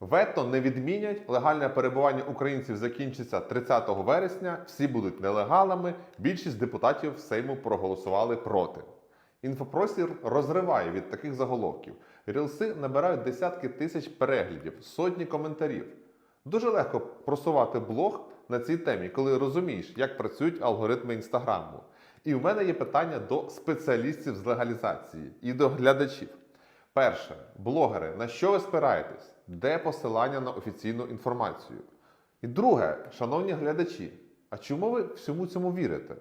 Вето не відмінять. Легальне перебування українців закінчиться 30 вересня. Всі будуть нелегалами. Більшість депутатів Сейму проголосували проти. Інфопростір розриває від таких заголовків. Рілси набирають десятки тисяч переглядів, сотні коментарів. Дуже легко просувати блог на цій темі, коли розумієш, як працюють алгоритми інстаграму. І в мене є питання до спеціалістів з легалізації і до глядачів. Перше, блогери, на що ви спираєтесь? Де посилання на офіційну інформацію? І друге, шановні глядачі, а чому ви всьому цьому вірите?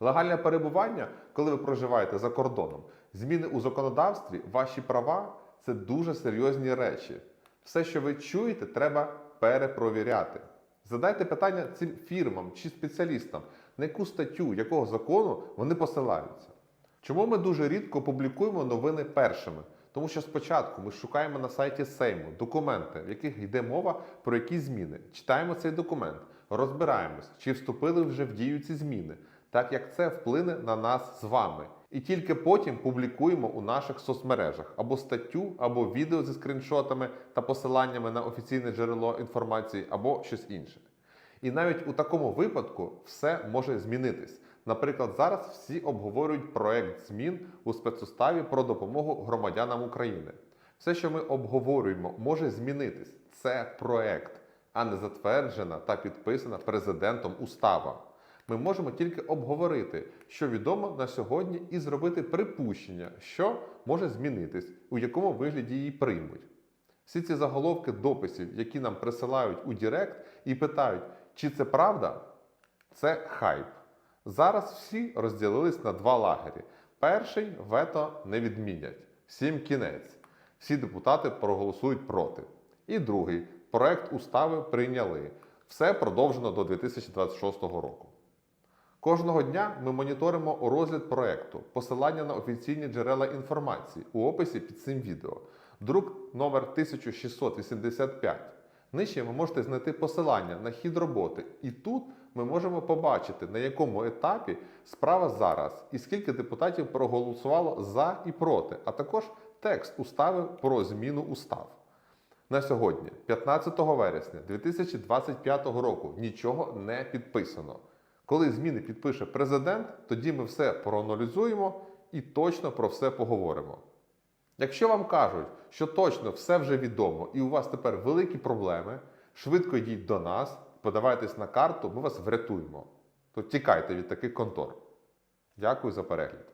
Легальне перебування, коли ви проживаєте за кордоном, зміни у законодавстві, ваші права це дуже серйозні речі. Все, що ви чуєте, треба перепровіряти. Задайте питання цим фірмам чи спеціалістам, на яку статтю якого закону вони посилаються. Чому ми дуже рідко публікуємо новини першими? Тому що спочатку ми шукаємо на сайті Сейму документи, в яких йде мова про якісь зміни. Читаємо цей документ, розбираємось, чи вступили вже в дію ці зміни, так як це вплине на нас з вами. І тільки потім публікуємо у наших соцмережах або статтю, або відео зі скріншотами та посиланнями на офіційне джерело інформації, або щось інше. І навіть у такому випадку все може змінитись. Наприклад, зараз всі обговорюють проект змін у спецуставі про допомогу громадянам України. Все, що ми обговорюємо, може змінитись. Це проект, а не затверджена та підписана президентом устава. Ми можемо тільки обговорити, що відомо на сьогодні, і зробити припущення, що може змінитись, у якому вигляді її приймуть. Всі ці заголовки дописів, які нам присилають у Дірект і питають, чи це правда, це хайп. Зараз всі розділились на два лагері. Перший вето не відмінять. Всім кінець. Всі депутати проголосують проти. І другий проект устави прийняли. Все продовжено до 2026 року. Кожного дня ми моніторимо розгляд проекту, посилання на офіційні джерела інформації у описі під цим відео. Друк номер 1685. Нижче ви можете знайти посилання на хід роботи, і тут ми можемо побачити, на якому етапі справа зараз і скільки депутатів проголосувало за і проти, а також текст устави про зміну устав. На сьогодні, 15 вересня 2025 року, нічого не підписано. Коли зміни підпише президент, тоді ми все проаналізуємо і точно про все поговоримо. Якщо вам кажуть, що точно все вже відомо і у вас тепер великі проблеми, швидко йдіть до нас, подавайтесь на карту, ми вас врятуємо. То тікайте від таких контор. Дякую за перегляд.